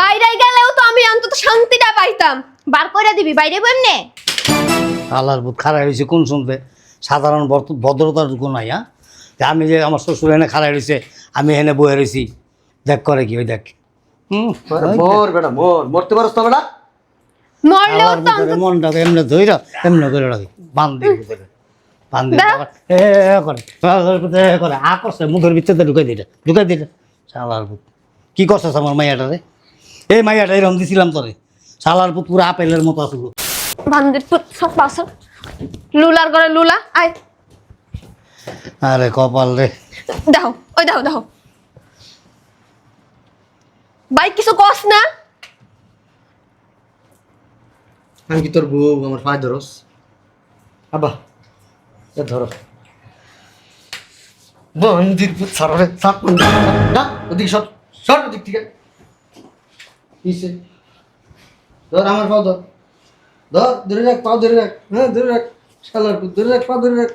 বাইরে গেলেও তো আমি অন্তত শান্তিটা পাইতাম। বার করে দিবি বাইরে বইমনে আল্লাহর বুধ খারাপ হয়েছে কোন শুনতে সাধারণ ভদ্রতার কোন নাই হ্যাঁ? যে আমি যে আমার শ্বশুর এনে খারাপ হয়েছে আমি এনে বয়ে রয়েছি দেখ করে কি ওই দেখ। হুম? মোর বেটা মোর। মরতে পারস তো বেটা? মরলেও তো মনটা এমনি ধৈর এমনি করে রাখি। বান্দি ভিতরে বান্দি এ এ করে। আল্লাহর ভিতরে এ করে। আ করছে মুখের ভিতরে ঢুকাই দিটা ঢুকাই দিটা শালার কি করছিস আমার মাইয়াটা রে এই মাইয়াটা এরকম দিছিলাম তোরে। শালার পুরো আপেলের মতো আসলো। বান্দির পুত সব বাসন লুলার করে লুলা আয়। আরে কপাল রে। দেখো ওই দেখো দেখো ভাই কিছু কস না? আমি কি তোর বউ আমার পায়ে ধরস? আবা এ ধরো। পুত সররে সাপ না ওদিকে সর। সর ওদিক থেকে। কিসে ধর আমার পাও ধর। ধর ধরে রাখ পাও ধরে রাখ। হ্যাঁ ধরে রাখ। শালার পুত ধরে রাখ পাও ধরে রাখ।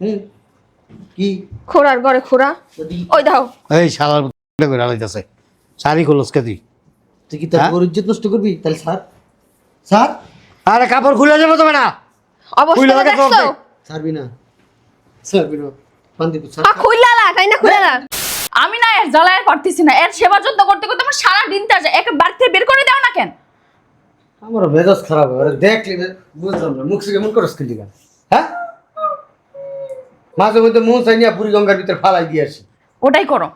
হুম। কি? খোরার ঘরে খোরা ওই দেখো এই শালার করে আলাইতেছে শাড়ি খোলস কে তুই? তুই কি তোর হ্যাঁ? ইজ্জত নষ্ট করবি? তাহলে স্যার স্যার আরে কাপড় খুলে যাব তো লাগে তোর দেখছ দেখ। ছাড়বি না। ছাড়বি না। মন্দির পুত আ খুইলালা তাই না। আমি না এর জ্বালা আর পারতেছি না এর সেবা যত্ন করতে করতে আমার সারা দিনটা যায়। একে বাড়ি থেকে বের করে দাও না কেন? আমার মেজাজ খারাপ হয় আরে দেখলি বুঝলাম না মুখ থেকে কেমন করস খেলি গা হ্যাঁ? মাঝে মধ্যে মন চাই নিয়ে বুড়ি গঙ্গার ভিতরে ফালাই দিয়ে আসি। ওটাই করো।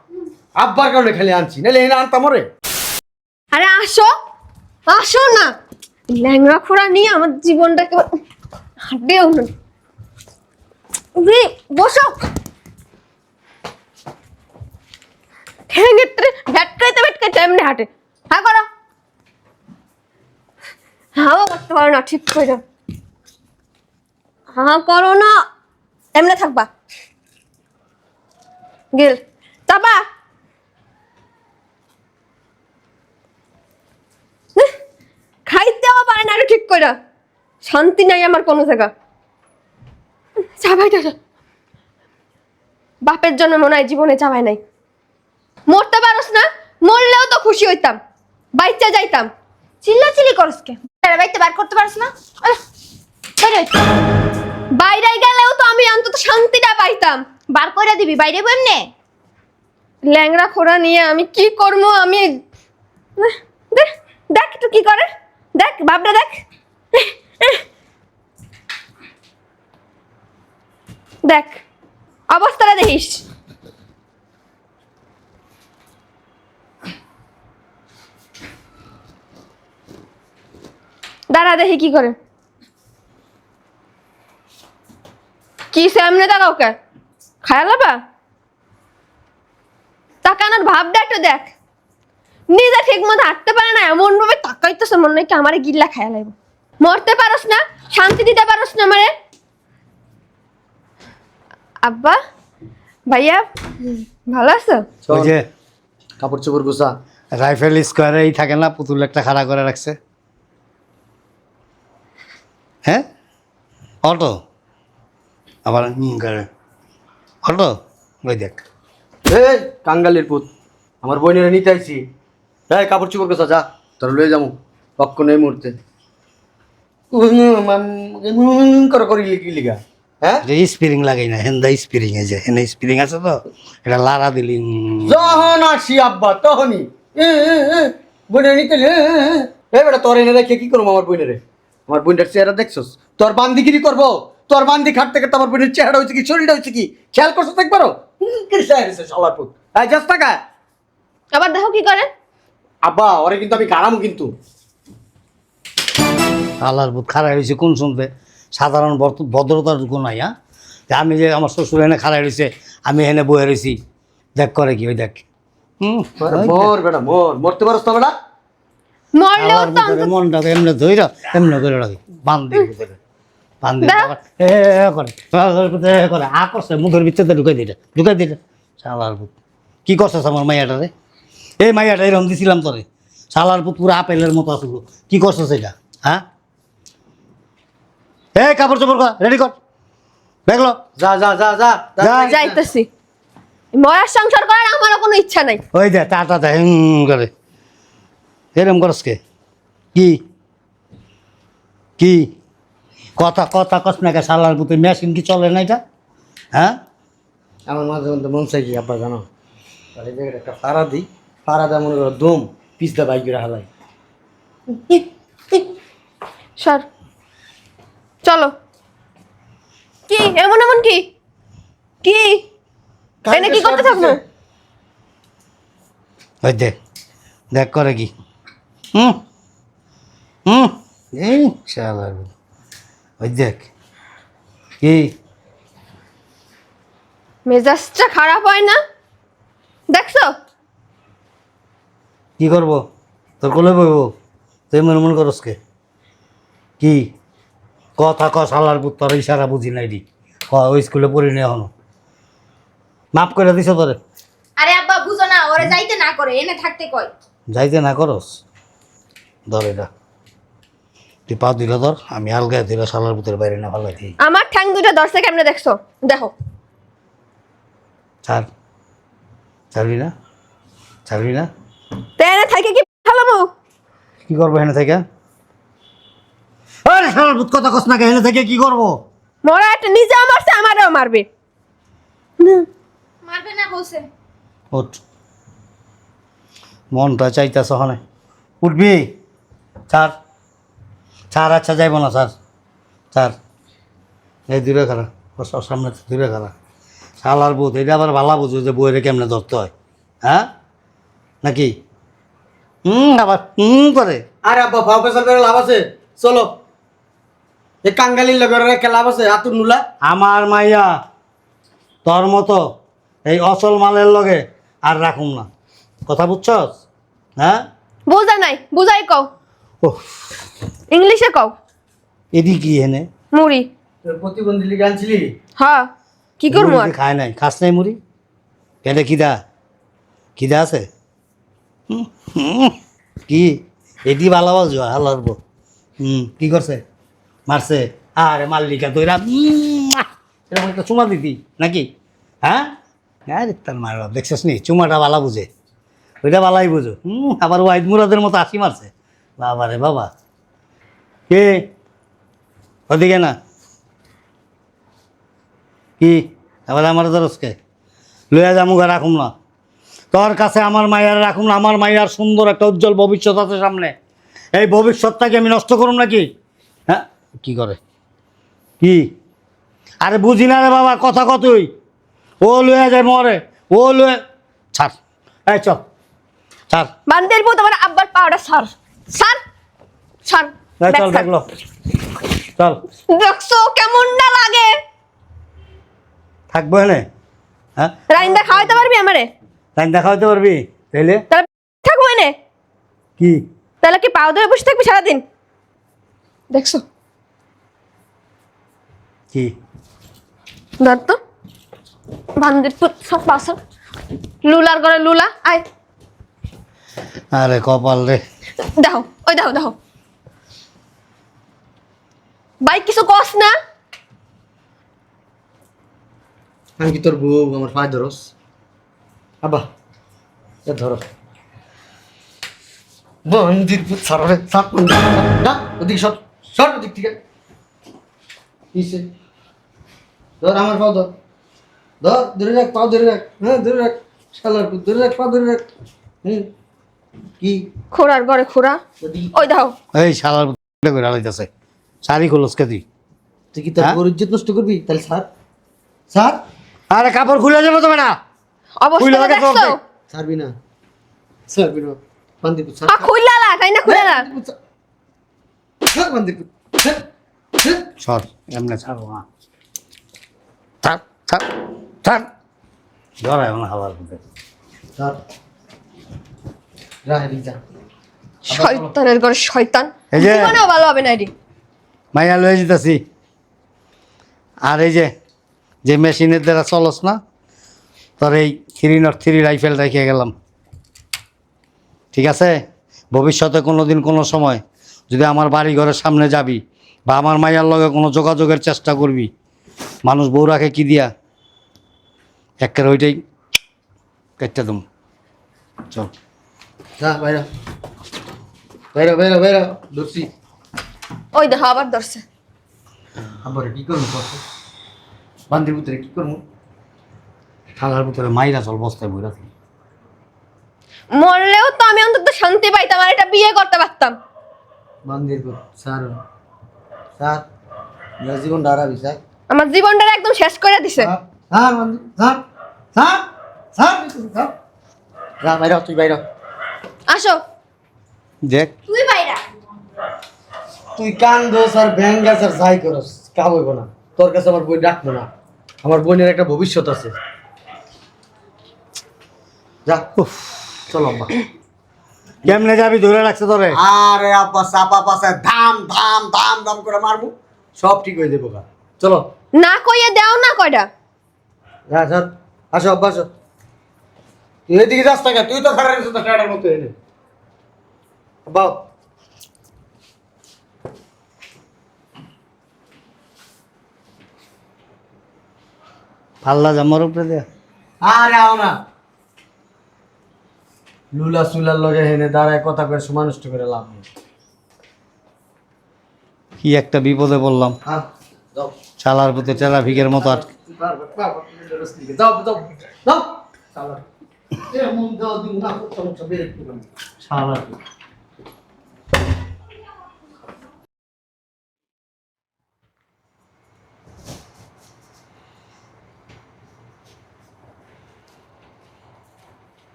আব্বার কারণে খালি আনছি নাহলে এনে আনতাম ওরে। আরে আসো আসো না। ল্যাংড়া খোরা নিয়ে আমার জীবনটাকে হাঁটেও না বসো। ঠেঙ্গেত্রে ভেটকাইতে ভেটকাইতে এমনি হাঁটে। হ্যাঁ করো। হাও করতে পারো না, ঠিক করে হ্যাঁ করো না। এমনি থাকবা। গেল। চাপা খাইতেও পারে না ঠিক করে শান্তি নাই আমার কোনো জায়গা। চাবাই বাপের জন্য মনে হয় জীবনে চাবাই নাই। মরতে পারস না মরলেও তো খুশি হইতাম বাইচা যাইতাম। চিল্লা চিল্লি করস কে? তারা বাইতে বার করতে পারছ না? বাইরে গেলেও তো আমি অন্তত শান্তিটা পাইতাম। বার করে দিবি বাইরে বইমনে ল্যাংড়া খোরা নিয়ে আমি কি করব আমি? দেখ দেখ একটু কি করে। দেখ বাপটা দেখ। দেখ অবস্থাটা দেখিস। দাঁড়া দেখি কি করে। কি সামনে তাকাও কে? খায়ালাবা তাকানোর ভাবটা একটু দেখ। নিজে ঠিক মতো হাঁটতে পারে না এমন ভাবে তাকাইতেছে মনে হয় কি আমারে গিল্লা খায়া লাগবে। মরতে পারস না শান্তি দিতে পারস না আমারে। আব্বা ভাইয়া ভালো আছো? ওই যে কাপড় চোপড় গোসা রাইফেল স্কোয়ারেই থাকে না পুতুল একটা খাড়া করে রাখছে। হ্যাঁ? অটো? আবার অটো? ওই দেখ। এই কাঙ্গালির পুত। আমার বোনের নিতে আইছি। এই কাপড় চোপড় গোসা যা। তোর লয়ে যাব কক্ষণ এই মুহূর্তে। করে করি কি লিগা। হ্যাঁ? স্প্রিং না হেন্দা স্প্রিং এই যে। হেনে স্প্রিং আছে তো? এটা লারা দিলি যখন আসি আব্বা তখনই। এ, এ, এ, বোনের নিতে এ, এ, এ। এ বেটা তোর এনে রেখে কি করব আমার বোনের আমার বোনটার চেহারা দেখছস? তোর বান্দিগিরি করব। তোর বান্দি খাটতে থেকে তোমার বোনের চেহারা হয়েছে কি শরীরটা হয়েছে কি? খেয়াল করছ হ্যাঁ যাস টাকা আবার দেখো কি করে। আব্বা ওরে কিন্তু আমি গারামু কিন্তু। আল্লাহর বুধ খারাপ হয়েছে কোন শুনতে? সাধারণ বর্ত- ভদ্রতার কোন নাই হ্যাঁ? যে আমি যে আমার শ্বশুর এনে খারাপ হয়েছে আমি এনে বয়ে রয়েছি। দেখ করে কি ওই দেখ। হুম মোর বেটা মোর। মরতে পারস তো বেটা? মরলেও তো ভিতরে মনটা এমনি ধৈর এমনি করে রাখি। বান্দি ভিতরে। আবার এ এ করে এ করে আ করছে মুখের ভিতরে ঢুকাই দিটা ঢুকাই দিটা শালার পুত কি করছিস আমার মাইয়াটা রে? এই মাইয়াটা এরকম দিছিলাম তোরে। শালার পুত পুরো আপেলের মতো আসলো কি করছিস এটা হ্যাঁ? এই কাপড় চোপড় কর রেডি কর। দেখল যা যা যা যা যা। যাইতেছি। মরার সংসার করার আমারও কোনো ইচ্ছা নাই। ওই দে টাটা দে হুম করে। এরম করস কে? কি? কথা কথা কস না সালার পুতে মেশিন কি চলে না এটা? হ্যাঁ? আমার মাঝে মধ্যে মন চাই কি আব্বা জানো তাহলে একটা ফাড়া দিই ফাড়া দেওয়া মনে করো দম পিসদা বাইক করে হালাই। সর। চলো। কি? এমন এমন কি? কি? এনে কি করতে থাকব? ওই দেখ দেখ করে কি। হুম। হুম। এই পুতে। ওই দেখ। কি? মেজাজটা খারাপ হয় না? দেখছ? কি করব? তোর কোলে বইব? তুই মনে মনে করস কে? কি? কথা ক সালার পুত তোর ইশারা বুঝি নাই দি ক ওই স্কুলে পড়ি নি এখনও। মাফ করে দিছ তোরে। আরে আব্বা বুঝো না ওরা যাইতে না করে এনে থাকতে কয়। যাইতে না করস? ধর এটা। তুই পা দিলে ধর আমি আলগায় দিলে সালার পুতের বাইরে না ভালো দিই। আমার ঠ্যাং দুটো দর্শে কেমনে দেখছ? দেখো। ছাড়। ছাড়বি না? ছাড়বি না? তো এনে থাকে কি ফেলামো কি করব এখানে থেকে? আরে সালার পুত কথা কস না এখানে থেকে কি করব? মরা একটা নিজে মারছে আমারও মারবে। মারবে না বলছে। উঠ মনটা চাইতেছ হনে। উঠবি? ছাড় ছাড় আচ্ছা যাইব না স্যার। ছাড় এই দূরে খারা সামনে দূরে খারা শালার বুধ এটা আবার ভালা বুঝো যে বইরে কেমনে ধরতে হয় হ্যাঁ? নাকি? হুম আবার হুম করে। আরে আব্বা পেশাল করে লাভ আছে। চলো। এই কাঙ্গালির লগে রেখে লাভ আছে আতুর নুলা। আমার মাইয়া তোর মতো এই অচল মালের লগে আর রাখুম না। কথা বুঝছস? হ্যাঁ? বুঝা নাই বুঝাই কও। ও ইংলিশে কও। এদি কি হেনে মুড়ি। তোর প্রতিবন্ধী লিগে আনছিলি? হ্যাঁ। কি করব আর? খায় নাই। খাস নাই মুড়ি? পেটে খিদা? খিদা আছে? কি? এটি ভালো বাজো হালার বউ। হুম কি করছে? মারছে। আরে মাল্লিকা তৈরা এরকম একটা চুমা দিতি নাকি? হ্যাঁ? আরে তার মার বাপ দেখছিস নি? চুমাটা বালা বুঝে। ওইটা বালাই বুঝো। হুম আবার ওয়াইদ মুরাদের মতো আসি মারছে। বাবা রে বাবা। কে? ওদিকে না। কি? এবার আমার দরজকে। লইয়া যামুগা রাখুম না। তোর কাছে আমার মায়ের রাখুম না। আমার মায়ের সুন্দর একটা উজ্জ্বল ভবিষ্যৎ আছে সামনে। এই ভবিষ্যৎটাকে আমি নষ্ট করুম নাকি? হ্যাঁ? কি করে? কি? আরে বুঝি না রে বাবা, কথা কতই ও লইয়া যায় মরে। ও লয়ে ছাড়। এই চল। ছাড়। বান্দের বউ তোমার আব্বার পাওয়াটা সার এই দেখ চল দেখল। চল। দেখছ কেমন না লাগে? থাকব এনে হ্যাঁ? রাইন্দা খাওয়াইতে পারবি আমারে? পারবি? তাইলে? তাহলে থাকব এনে? কি? তাহলে কি পাও ধরে বসে থাকবি সারাদিন? দেখছ? কি? ধর তো। বান্দের পুত সব বাসন লুলার করে লুলা আয়। আরে কপাল রে। দেখো ওই দেখো দেখো বাইক কিছু কস না। আমি কি তোর বউ আমার পায়ে ধরস? আব্বা এ ধরো। মন্দির পুত সারে মন্দির না ওদিকে সব সর ওদিক থেকে। কিসে ধর আমার পাও ধর। ধর ধরে রাখ পাও ধরে রাখ। হ্যাঁ ধরে রাখ শালার পুত ধরে রাখ পাও ধরে রাখ। হুম। কি? খোরার ঘরে খোরা? ওই দেখো এই শালার করে আলাইতেছে। শাড়ি খোলস কে তুই? তুই কি তোর হ্যাঁ? বউর ইজ্জত নষ্ট করবি? তাহলে স্যার স্যার আরে কাপড় খুলে যাব তো লাগে তোর দেখছ ছাড়বি না। ছাড়বি না বান্দিপুর ছাড়। আ খুইলা লা তাই না খুইলা লা ছাড়। বান্দিপুর ছাড়। ছাড়। এমনি না থাক থাক থাক। ধরায় না হাওয়ার মধ্যে। ছাড়। যা শয়তানের ঘরে শয়তান। এই যে- জীবনেও ভালো হবে না এটি। মাইয়া লয়ে যেতেছি। আর এই যে যে মেশিনের দ্বারা চলস না তোর এই থ্রি নট থ্রি রাইফেল রেখে গেলাম। ঠিক আছে? ভবিষ্যতে কোনো দিন কোনো সময় যদি আমার বাড়ি ঘরের সামনে যাবি বা আমার মাইয়ার লগে কোনো যোগাযোগের চেষ্টা করবি মানুষ বউ রাখে কি দিয়া? একের ওইটাই কেটে তুমি চল। যা বাইরে বাইরে বাইরে বাইরে ধরছি। ওই দেখো আবার ধরছে। আবার কি করব কত? বান্দির ভিতরে কি করব? শালার ভিতরে মাইরা চল বস্তায় বইরা। মরলেও তো আমি অন্তত শান্তি পাইতাম আর এটা বিয়ে করতে পারতাম। বান্দির কর স্যার। স্যার মেরা জীবন ডারাবি স্যার। আমার জীবনটা একদম শেষ করে দিছে। স্যার বান্দির স্যার স্যার স্যার স্যার? যা বাইরে তুই বাইরে আসো। দেখ। তুই বাইরা। তুই কান দোস আর ব্যাং গাছ আর যাই করস কাম হইব না। তোর কাছে আমার বই রাখব না। আমার বোনের একটা ভবিষ্যৎ আছে। যা। উফ, চলো আব্বা। কেমনে যাবি ধরে রাখছে তোরে? আরে আব্বা চাপা পাশে ধাম ধাম ধাম ধাম করে মারবো। সব ঠিক হয়ে যাব গা চলো। না কইয়ে দাও না কয়টা। হ্যাঁ স্যার আসো আব্বা আসো। তুই এদিকে যাস না তুই তো খারাপ মতো এনে পাল্লা জামার উপরে দে আরে আও না লুলা সুলার লগে হেনে দাঁড়ায় কথা করে সুমানুষ্ট করে লাভ নেই কি একটা বিপদে বললাম হ্যাঁ চালার প্রতি চেলা ভিগের মতো আটকে পারবে, পারবে, যাও যাও যাও চালা এমন দাও দিন না সমস্যা বেড়ে শালার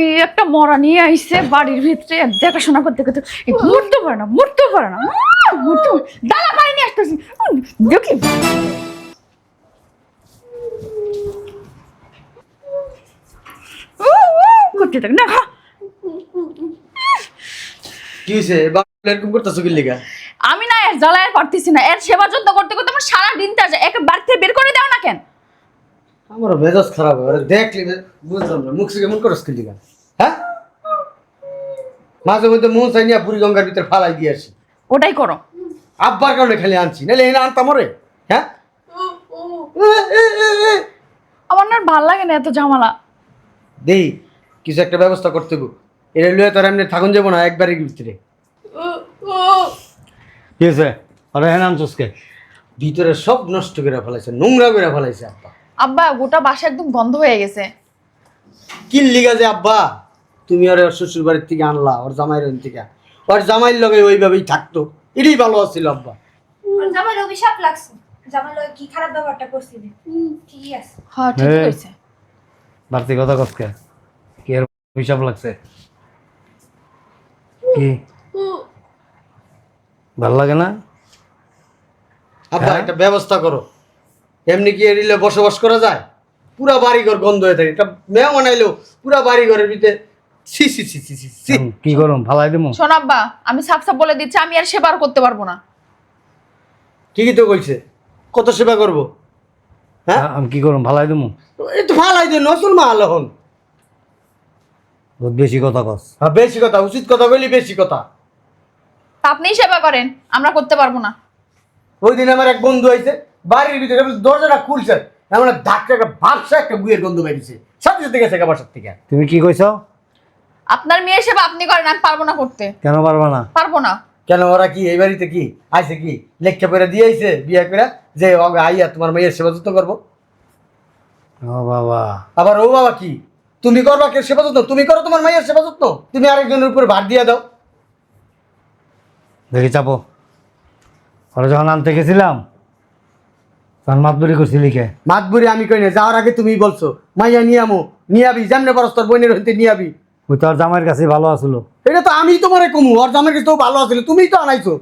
কি একটা মরা নিয়ে আইছে বাড়ির ভিতরে দেখাশোনা করতে করতে। মরতে পারে না মরতে পারে না মরতে পারে- দাদা পানি নিয়ে আসতেছি। দেখি। করতে থাক না। কি হয়েছে বাবা এরকম করতেছো কি লিগা? আমি না এর জ্বালায় পারতেছি না। এর সেবা যত্ন করতে করতে আমার সারা দিন তাজা এক বাড়ি থেকে বের করে দাও না কেন? আমার মেজাজ খারাপ হয় দেখলি বুঝলাম না। মুখ থেকে মন করস কি হ্যাঁ? মাঝে মধ্যে মন চাই নিয়ে বুড়ি গঙ্গার ভিতরে ফালাই দিয়ে আসি। ওটাই করো। আব্বার কারণে খালি আনছি নাহলে এনে আনতাম ওরে হ্যাঁ। আমার না ভালো লাগে না এত ঝামেলা। দেই কিছু একটা ব্যবস্থা করতে গো এটা লুয়ে তোর এমনি থাকুন যাব না একবারের ভিতরে। কি হয়েছে আরে হ্যাঁ আনছোসকে ভিতরে সব নষ্ট করে ফেলাইছে নোংরা করে ফেলাইছে আব্বা। আব্বা গোটা বাসা একদম গন্ধ হয়ে গেছে। কি লিগা যে আব্বা? তুমি আর ওর শ্বশুর বাড়ির থেকে আনলা ওর জামাইয়ের ওখান থেকে। ওর জামাইয়ের লগে ওইভাবেই থাকতো। এটাই ভালো আছিল আব্বা। জামাই অভিশাপ লাগছে। জামাই লগে কি খারাপ ব্যবহারটা করছিলি ঠিকই আছে। হ্যাঁ ঠিক। হয়েছে। বাড়তি কথা কসকে কি? এর হিসাব লাগছে? কি? ভালো লাগে না? আব্বা হ্যাঁ? একটা ব্যবস্থা করো। এমনি কি এরিলে বসবাস করা যায়? পুরা বাড়িঘর গন্ধ হয়ে থাকে। একটা মেয়ে বানাইলেও পুরা বাড়িঘরের ভিতরে সি সি সি সি কি করুম ফালাই দিমু। শোন আব্বা আমি সাফ সাফ বলে দিচ্ছি আমি আর সেবা আর করতে পারব না। ঠিকই তো কইছে। কত সেবা করব? হ্যাঁ? আমি কি করুম ফালাই দিমু। এই তো ভালাই দিয়ে নতুন মা আলো হন। বেশি কথা কস। হ্যাঁ, বেশি কথা উচিত কথা বলি বেশি কথা। আপনিই সেবা করেন আমরা করতে পারব না। ওই দিন আমার এক বন্ধু আইছে বাড়ির ভিতরে দরজাটা খুলছে এমন ধাক্কা একটা ভাবসা একটা গুয়ের গন্ধ বেরিয়েছে। সাথে সাথে গেছে বাসার থেকে। তুমি কি কইছো? আপনার মেয়ের সেবা আপনি করেন আমি পারব না করতে। কেন পারবা না? পারব না। কেন ওরা কি এই বাড়িতে কি? আইছে কি? লেখা করে দিয়ে আইছে বিয়ে করে যে আইয়া তোমার মেয়ের সেবা যত্ন করব। ও বাবা। আবার ও বাবা কি? তুমি করবা কে সেবা যত্ন? তুমি করো তোমার মেয়ের সেবা যত্ন। তুমি আরেকজনের উপরে ভার দিয়ে দাও। দেখি চাপো। ওরা যখন আনতে গেছিলাম তখন মাতবুরি করছিলি কে? মাতবুরি আমি কই না যাওয়ার আগে তুমি বলছো। মাইয়া নিয়ামো নিয়াবি যেমনে পারস তোর বোনের হইতে নিয়াবি ওই তো আর জামাইয়ের কাছে ভালো আসলো। এটা তো আমি তোমারে কমু আর জামের কাছে তো ভালো আছিল তুমিই তো আনাইছো।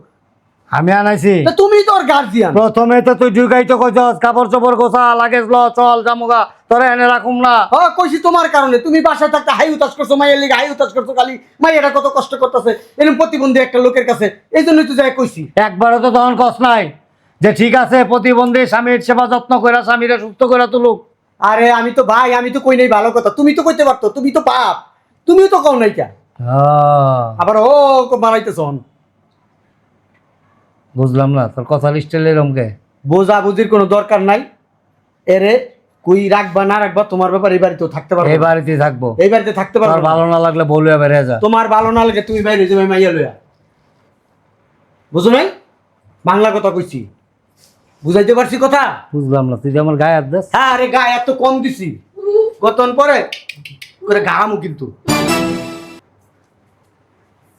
আমি আনাইছি। তুমি তোর গার্জিয়ান প্রথমে তো তুই ঢুকাই তো কইছস কাপড় চোপড় গোছা লাগেজ ল চল জামুগা তোরে এনে রাখুম না। হ্যাঁ কইছি তোমার কারণে তুমি বাসায় থাকতে হাই উতাস করছ মাইয়ের লিগে হাই উতাস করছ খালি। মাইয়াটা কত কষ্ট করতেছে এরকম প্রতিবন্ধী একটা লোকের কাছে এই জন্যই তো যাই কইছি। একবারও তো তখন কষ্ট নাই যে ঠিক আছে প্রতিবন্ধী স্বামীর সেবা যত্ন করে স্বামীরে সুস্থ করে তুলুক। আরে আমি তো ভাই আমি তো কই নাই ভালো কথা। তুমি তো কইতে পারতো তুমি তো পাপ তুমিও তো কও নাই কা? আবার ও মারাইতেছ বুঝলাম না তোর কথা স্টাইল এরকম কে? বোঝা বুঝির কোনো দরকার নাই। এরে কই রাখবা না রাখবা তোমার ব্যাপার এই বাড়িতেও থাকতে পারবে এই বাড়িতে থাকব। এই বাড়িতে থাকতে পারবে। ভালো না লাগলে বলুয়া বেড়ে যা। তোমার ভালো না লাগে তুমি বাইরে যাবে মাইয়া লইয়া। বুঝো নাই? বাংলা কথা কইছি। বুঝাইতে পারছি কথা? বুঝলাম না তুই যে আমার গায়ে হাত দিস। হ্যাঁ আরে গায়ে এত কম দিছি। গতন পরে? করে গাড়ামু কিন্তু।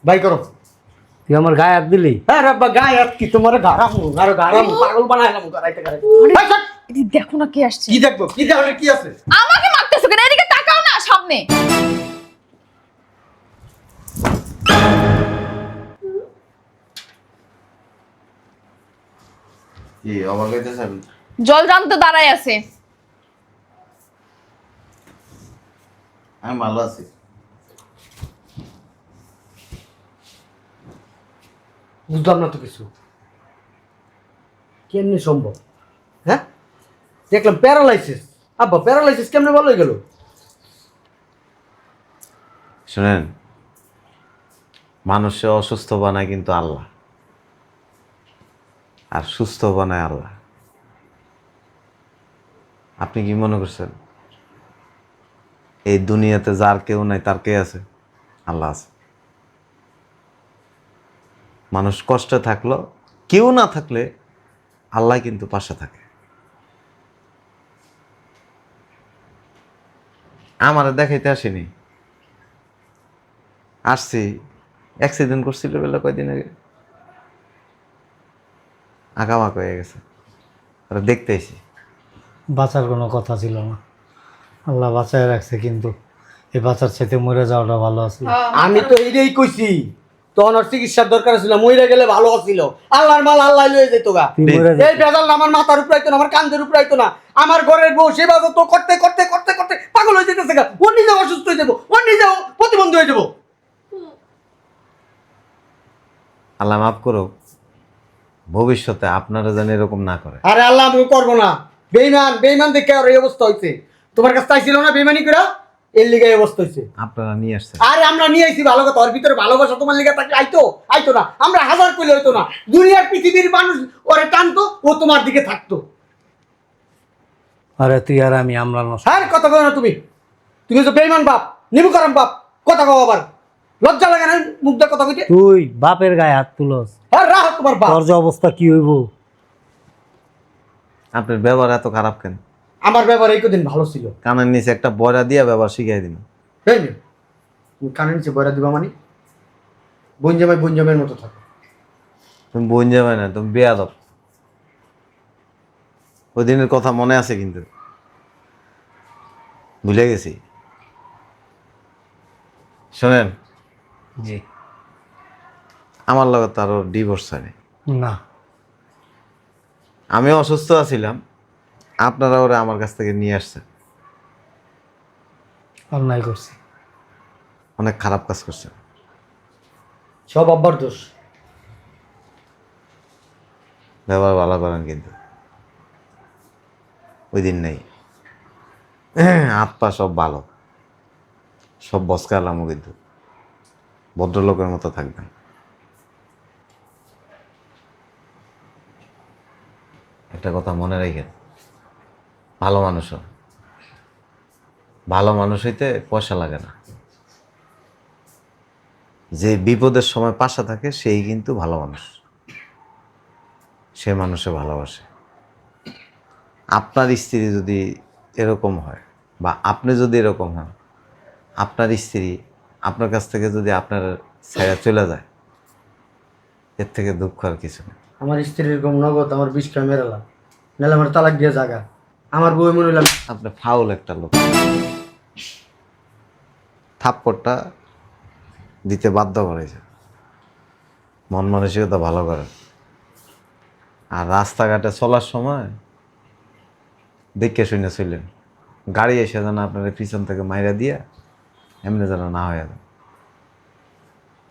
বাই করো। তুই আমার গায়ে হাত দিলি? হ্যাঁ রাব্বা গায়ে এত কি? তোমার গাড়ামু আরও গাড়ামু পাগল বানাইলাম গাড়াইতে ছাড়। এদিকে দেখো না কে আসছে। কি দেখব? কি দেখলে কি আছে? আমাকে মারতেছো কেন? এদিকে তাকাও না সামনে। কি অবাক হইতেছেন? জল জানতে দাঁড়ায় আছে। আমি ভালো আছি। বুঝলাম না তো কিছু। কেমনি সম্ভব? হ্যাঁ? দেখলাম প্যারালাইসিস। আব্বা প্যারালাইসিস কেমনে ভালো হয়ে গেল? শুনেন মানুষে অসুস্থ বানায় কিন্তু আল্লাহ। আর সুস্থ বানায় আল্লাহ। আপনি কি মনে করছেন? এই দুনিয়াতে যার কেউ নাই, তার কে আছে? আল্লাহ আছে। মানুষ কষ্টে থাকল, কেউ না থাকলে আল্লাহ কিন্তু পাশে থাকে। আমারে দেখাইতে আসেনি। আসছি অ্যাক্সিডেন্ট করছিল বেলা কয়দিন আগে। আঁকামাক হয়ে গেছে। ওরা দেখতে এসি। বাঁচার কোনো কথা ছিল না। আল্লাহ বাঁচায় রাখছে কিন্তু এই বাঁচার সাথে মরে যাওয়াটা ভালো আছে। আমি তো এইটাই কইছি তখন ওর চিকিৎসার দরকার ছিল মইরা গেলে ভালো ছিল আল্লাহর মাল আল্লাহ লয়ে যেত গা। এই বেজাল আমার মাথার উপর আইতো না আমার কান্দের উপর আইতো না। আমার ঘরের বউ সেবা তো করতে করতে করতে করতে পাগল হয়ে যেতেছে গা। ওর নিজে অসুস্থ হয়ে যাব ওর নিজেও প্রতিবন্ধী হয়ে যাব। আল্লাহ মাফ করো ভবিষ্যতে আপনারা যেন এরকম না করে আরে আল্লাহ আমি করব না। বেইমান বেইমান দেখে আর এই অবস্থা হয়েছে তোমার কাছে চাইছিল না বেইমানি করে এর লিগে এই অবস্থা হয়েছে আপনারা নিয়ে আসছেন। আরে আমরা নিয়ে আইছি ভালো কথা। ওর ভিতরে ভালোবাসা তোমার লিগে থাকলে আইতো আইতো না। আমরা হাজার করলে হইতো না। দুনিয়ার পৃথিবীর মানুষ ওরে টানতো ও তোমার দিকে থাকতো। আরে তুই আর আমি আমরা নষ্ট। হ্যাঁ কথা কো না তুমি। তুমি হচ্ছে বেইমান বাপ নিমু করাম বাপ। কথা কও আবার। লজ্জা লাগে না মুখ দিয়ে কথা কইতে? তুই বাপের গায়ে হাত তুলস। তোমার বাপ। তোর যে অবস্থা কি হইব? আপনার ব্যবহার এত খারাপ কেন? আমার ব্যাপার এই কদিন ভালো ছিল। কানের নিচে একটা বয়রা দিয়া ব্যবহার শিখাই দিন। তাই না। তুমি কানে নিচে বয়রা দিবা মানে? বঞ্জামাই বঞ্জামের মতো থাকো। তুমি বোন যাবে না তুমি বেয়াদব। ওই দিনের কথা মনে আছে কিন্তু। ভুলে গেছি। শোনেন। জি। আমার লগে তো আরও ডিভোর্স হয়নি। না। আমি অসুস্থ আছিলাম আপনারা ওরা আমার কাছ থেকে নিয়ে আসছেন। অন্যায় করছি। অনেক খারাপ কাজ করছেন। সব আব্বার দোষ। ব্যবহার ভালো করেন কিন্তু। ওই দিন নেই। হাত পা সব ভালো। সব বসকালামও কিন্তু। ভদ্রলোকের মতো থাকবেন। একটা কথা মনে রাখেন, ভালো মানুষ। ভালো মানুষ হইতে পয়সা লাগে না। যে বিপদের সময় পাশে থাকে, সেই কিন্তু ভালো মানুষ। সে মানুষে ভালোবাসে। আপনার স্ত্রী যদি এরকম হয় বা আপনি যদি এরকম হন, আপনার স্ত্রী আপনার কাছ থেকে যদি আপনার ছেড়ে চলে যায়, এর থেকে দুঃখ আর কিছু নেই। আমার স্ত্রীর এরকম নগদ আমার বিষ মেরালাম নাহলে আমার তালাক দিয়ে জাগা। আমার বউ মনে হইলাম আপনি ফাউল একটা লোক। থাপ্পড়টা দিতে বাধ্য করেছে। মন মানসিকতা ভালো করেন আর রাস্তাঘাটে চলার সময় দেখে শুনে ছিলেন গাড়ি এসে যেন আপনার পিছন থেকে মাইরা দিয়া এমনি যেন না হয়ে যায়।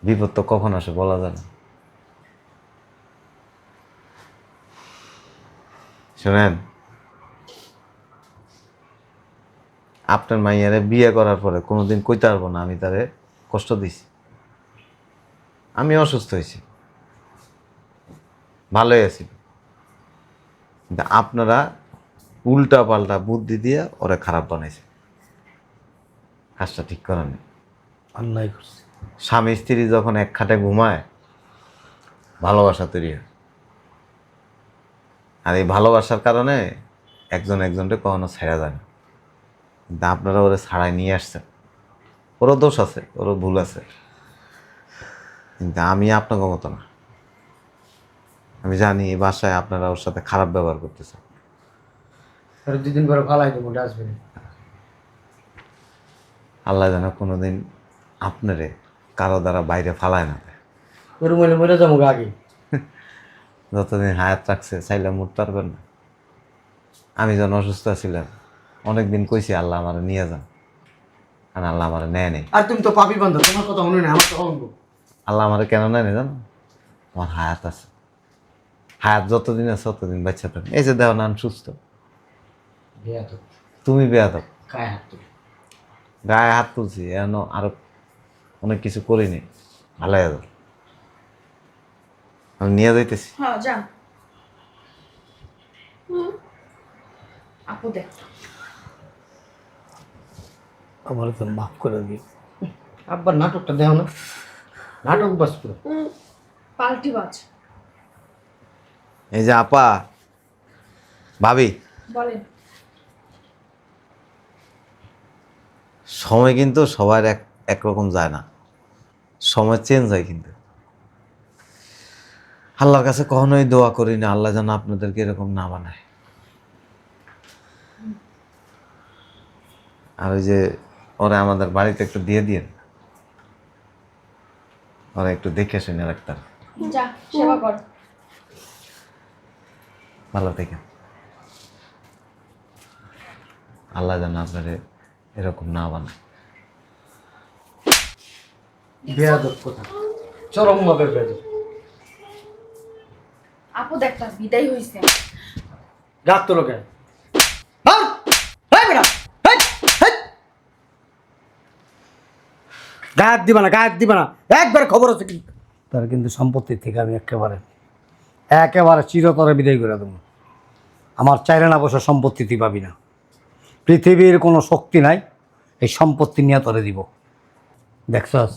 বিপদ তো কখন আসে বলা যায় না। শোনেন আপনার মাইয়ারে বিয়ে করার পরে কোনোদিন কইতে পারব না আমি তারে কষ্ট দিছি। আমি অসুস্থ হয়েছি। ভালোই আছি। কিন্তু আপনারা উল্টা পাল্টা বুদ্ধি দিয়ে ওরা খারাপ বানাইছে কাজটা ঠিক করেন। অন্যায় করছি। স্বামী স্ত্রী যখন এক খাটে ঘুমায় ভালোবাসা তৈরি হয়। আর এই ভালোবাসার কারণে একজন একজনকে কখনো ছেড়া যায় না। কিন্তু আপনারা ওরা ছাড়াই নিয়ে আসছেন। ওরও দোষ আছে ওরও ভুল আছে। কিন্তু আমি আপনাকে মতো না। আমি জানি এই বাসায় আপনারা ওর সাথে খারাপ ব্যবহার করতেছেন। দুদিন পরে ফালাই দেবো ডাস্টবিনে। আল্লাহ যেন কোনোদিন আপনারে কারও দ্বারা বাইরে ফালায় না দেয়। ওর মনে মরে যাব আগে। যতদিন হায়াত রাখছে চাইলে মরতে পারবেন না। আমি যখন অসুস্থ ছিলাম অনেকদিন কইছি আল্লাহ আমার নিয়ে যান। আর আল্লাহ আমার নেয় নেই। আর তুমি তো পাপি বান্ধব তোমার কথা শুনে না আমার তো আল্লাহ আমার কেন নেয় নেই জানো? আমার হায়াত আছে। হায়াত যতদিন আছে ততদিন বাচ্চা থাকবে। এই যে দেহ নান সুস্থ। তুমি বেয়া কায় হাত তুলে। গায়ে হাত তুলছি এন আরও অনেক কিছু করিনি। ভালো আমি নিয়ে যাইতেছি হ্যাঁ যান আপু দেখ আমার তো মাফ করে দিই আব্বার নাটকটা দেও না। নাটক বাস পুরো। পাল্টি বাজ। এই যে আপা ভাবি। বলেন। সময় কিন্তু সবার এক একরকম যায় না। সময় চেঞ্জ হয় কিন্তু। আল্লাহর কাছে কখনোই দোয়া করি না আল্লাহ যেন আপনাদেরকে এরকম না বানায়। আর ওই যে ওরা আমাদের বাড়িতে একটু দিয়ে দিন ওরা একটু দেখে শুনে রাখতাম ভালো থাকেন। আল্লাহ যেন আপনাদের এরকম না বানায়। বেয়াদব কথা? চরম ভাবে বেয়াদব। বিদায় হয়েছে রাত তো লোকে গায়ের দিবা না গায়ের দিবা না। একবার খবর আছে কি? তার কিন্তু সম্পত্তি থেকে আমি একেবারে একেবারে চিরতরে বিদায় করে দেবো। আমার চাইলে না বসে সম্পত্তি তুই পাবি না। পৃথিবীর কোনো শক্তি নাই এই সম্পত্তি নিয়ে তরে দিব। দেখছস?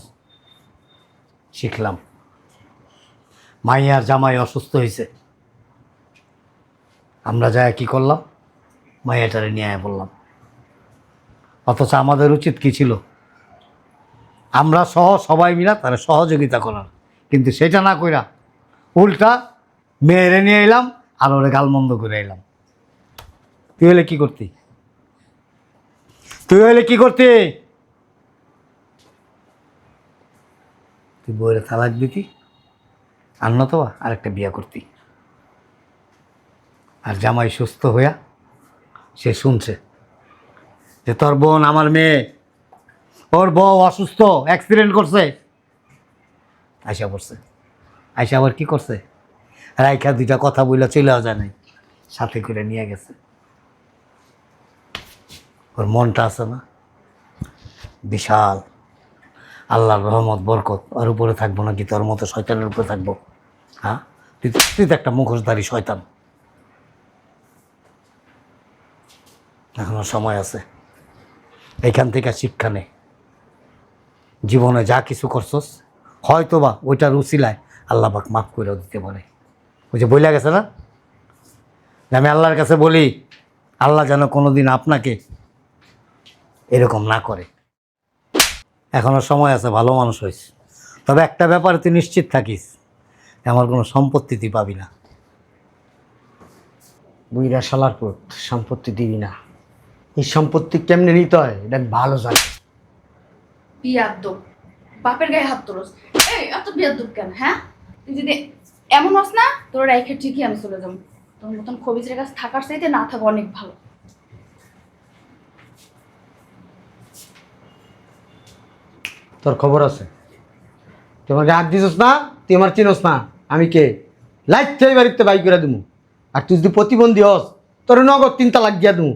শিখলাম। মাইয়ার জামাই অসুস্থ হয়েছে। আমরা যায় কি করলাম? মাইয়াটারে নিয়ে বললাম। অথচ আমাদের উচিত কি ছিল? আমরা সহ সবাই মিলা তারা সহযোগিতা করার। কিন্তু সেটা না কইরা উল্টা মেয়েরে নিয়ে এলাম আর ওরে গালমন্দ করে এলাম। তুই হলে কি করতি? তুই হলে কি করতি? তুই বইরে তালাক দিতি? আর নতবা আরেকটা বিয়া করতি। আর জামাই সুস্থ হইয়া সে শুনছে যে, তোর বোন আমার মেয়ে, ওর বউ অসুস্থ অ্যাক্সিডেন্ট করছে। আয়সা পড়ছে। আয়সা আবার কি করছে? রাইখা দুইটা কথা বইলা চলেও যায় নাই, সাথে করে নিয়ে গেছে। ওর মনটা আছে না? বিশাল। আল্লাহর রহমত, বরকত ওর উপরে থাকব নাকি তোর মতো শয়তানের উপরে থাকব? হ্যাঁ? তুই তো- একটা মুখোশধারী শয়তান। এখনও সময় আছে। এইখান থেকে শিক্ষা নে। জীবনে যা কিছু করছস হয়তো বা ওইটার উচিলায় আল্লাহ পাক মাফ করেও দিতে পারে। ওই যে বইলা গেছে না? আমি আল্লাহর কাছে বলি, আল্লাহ যেন কোনোদিন আপনাকে এরকম না করে। এখনও সময় আছে, ভালো মানুষ হয়েছে তবে একটা ব্যাপারে তুই নিশ্চিত থাকিস। আমার কোনো সম্পত্তি তুই পাবি না। বুইরা শালার পুত সম্পত্তি দিবি না। এই সম্পত্তি কেমনে নিতে হয়? এটা আমি ভালো জানি। বিয়াদ্দব বাপের গায়ে হাত তোরস এই এত বিয়াদ্দব কেন হ্যাঁ? তুই যদি এমন হস না তোর রাইখে ঠিকই আমি চলে যাব। তোর মতন খবিজের কাছে থাকার চাইতে না থাকা অনেক ভালো। তোর খবর আছে? তোমাকে হাত দিছস না? তুই আমার চিনস না? আমি কে? লাইট থেকে বাড়িতে বাইক করে দিমু। আর তুই যদি প্রতিবন্ধী হস, তোর নগদ তিনটা লাগিয়ে দেবো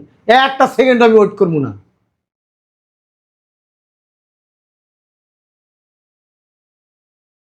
একটা সেকেন্ড আমি ওয়েট করব না।